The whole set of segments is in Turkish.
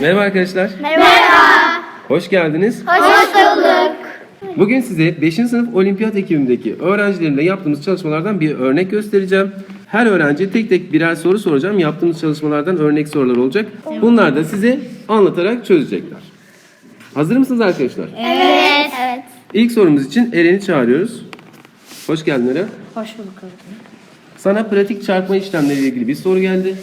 Merhaba arkadaşlar. Merhaba. Hoş geldiniz. Hoş bulduk. Bugün size 5. sınıf olimpiyat ekibimdeki öğrencilerimle yaptığımız çalışmalardan bir örnek göstereceğim. Her öğrenci tek tek birer soru soracağım. Yaptığımız çalışmalardan örnek sorular olacak. Bunlar da size anlatarak çözecekler. Hazır mısınız arkadaşlar? Evet. Evet. İlk sorumuz için Eren'i çağırıyoruz. Hoş geldin Eren. Hoş bulduk. Sana pratik çarpma işlemleriyle ilgili bir soru geldi.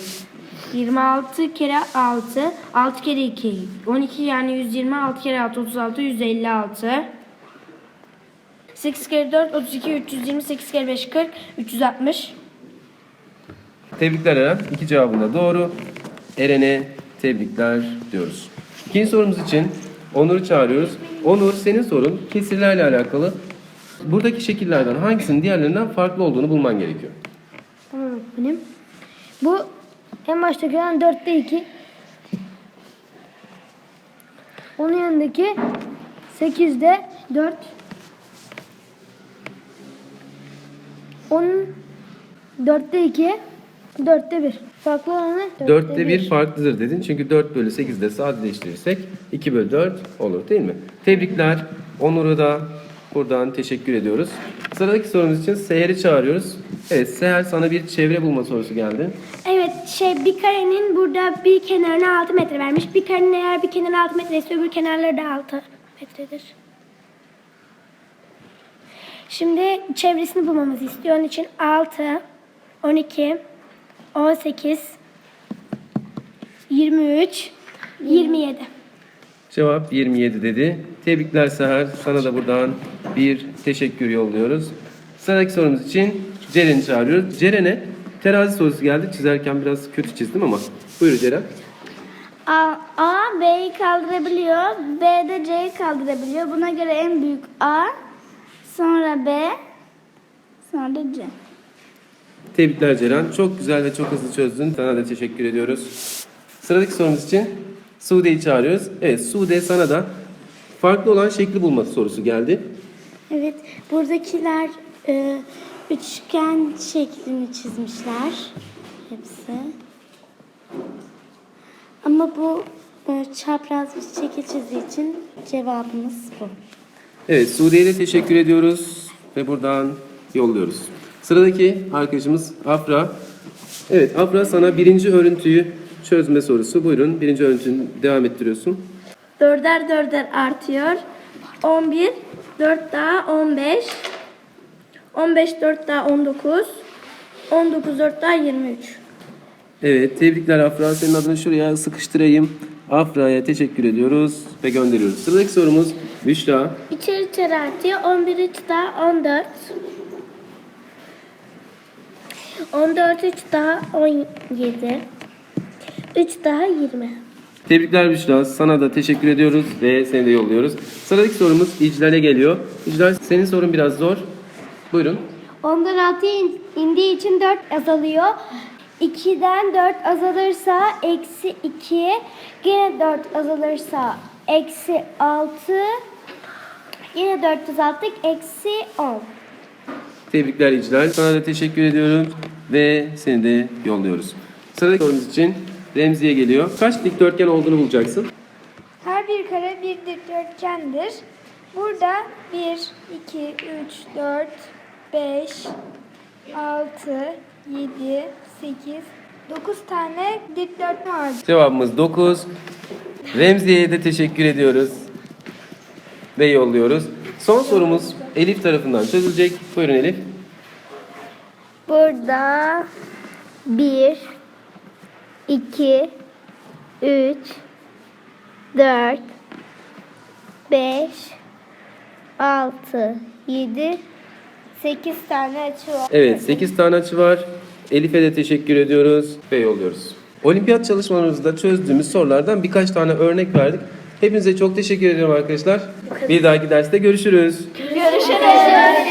26 kere 6, 6 kere 2, 12 yani 120, 6 kere 6, 36, 156. 8 kere 4, 32, 320, 8 kere 5, 40, 360. Tebrikler Eren. İki cevabın da doğru. Eren'e tebrikler diyoruz. İkinci sorumuz için Onur'u çağırıyoruz. Onur senin sorun kesirlerle alakalı. Buradaki şekillerden hangisinin diğerlerinden farklı olduğunu bulman gerekiyor. Tamam öğretmenim. Bu en baştaki olan 4'te 2. Onun yanındaki 8'de 4. Onun 4'te 2. 4'te 1. Farklı olanı 4'te, Dörtte bir farklıdır dedin. Çünkü 4 bölü 8'de sadeleştirirsek 2 bölü 4 olur değil mi? Tebrikler. Onur'u da buradan teşekkür ediyoruz. Sıradaki sorumuz için Seher'i çağırıyoruz. Evet Seher sana bir çevre bulma sorusu geldi. Evet şey bir karenin burada bir kenarına 6 metre vermiş. Bir karenin eğer bir kenarı 6 metre ise öbür kenarları da 6 metredir. Şimdi çevresini bulmamızı istiyor. Onun için 6, 12, 18, 23, 27. Cevap 27 dedi. Tebrikler Seher. Sana da buradan bir teşekkür yolluyoruz. Sıradaki sorumuz için Ceren'i çağırıyoruz. Ceren'e terazi sorusu geldi. Çizerken biraz kötü çizdim ama. Buyur Ceren. A, A B'yi kaldırabiliyor. B de C'yi kaldırabiliyor. Buna göre en büyük A, sonra B, sonra da C. Tebrikler Ceren. Çok güzel ve çok hızlı çözdün. Sana da teşekkür ediyoruz. Sıradaki sorumuz için Sude'yi çağırıyoruz. Evet Sude sana da farklı olan şekli bulma sorusu geldi. Evet, buradakiler e, üçgen şeklini çizmişler. Hepsi. Ama bu e, çapraz bir şekil çizdiği için cevabımız bu. Evet Sude'ye de teşekkür ediyoruz ve buradan yolluyoruz. Sıradaki arkadaşımız Afra. Evet Afra sana birinci örüntüyü çözme sorusu. Buyurun birinci örüntünü devam ettiriyorsun. Dörder dörder artıyor. 11, 4 daha 15. 15, 4 daha 19. 19, 4 daha 23. Evet tebrikler Afra. Senin adını şuraya sıkıştırayım. Afra'ya teşekkür ediyoruz ve gönderiyoruz. Sıradaki sorumuz Büşra. İçeri içeri artıyor. 11, 3 daha 14. 14, 3 daha 17. 3 daha 20. Tebrikler Büşra. Sana da teşekkür ediyoruz ve seni de yolluyoruz. Sıradaki sorumuz İclal'e geliyor. İclal senin sorun biraz zor. Buyurun. 10'dan 6'ya in- indiği için 4 azalıyor. 2'den 4 azalırsa eksi 2. Yine 4 azalırsa eksi 6. Yine 4 azalttık. Eksi 10. Tebrikler İclal. Sana da teşekkür ediyorum ve seni de yolluyoruz. Sıradaki sorumuz için Remzi'ye geliyor. Kaç dikdörtgen olduğunu bulacaksın. Her bir kare bir dikdörtgendir. Burada 1, 2, 3, 4, 5, 6, 7, 8, 9 tane dikdörtgen var. Cevabımız 9. Remziye'ye de teşekkür ediyoruz ve yolluyoruz. Son sorumuz Elif tarafından çözülecek. Buyurun Elif. Burada 1, 2, 3, 4, 5, 6, 7, 8 tane açı var. Evet 8 tane açı var. Elif'e de teşekkür ediyoruz ve yolluyoruz. Olimpiyat çalışmalarımızda çözdüğümüz sorulardan birkaç tane örnek verdik. Hepinize çok teşekkür ediyorum arkadaşlar. Bir dahaki derste görüşürüz. Görüşürüz.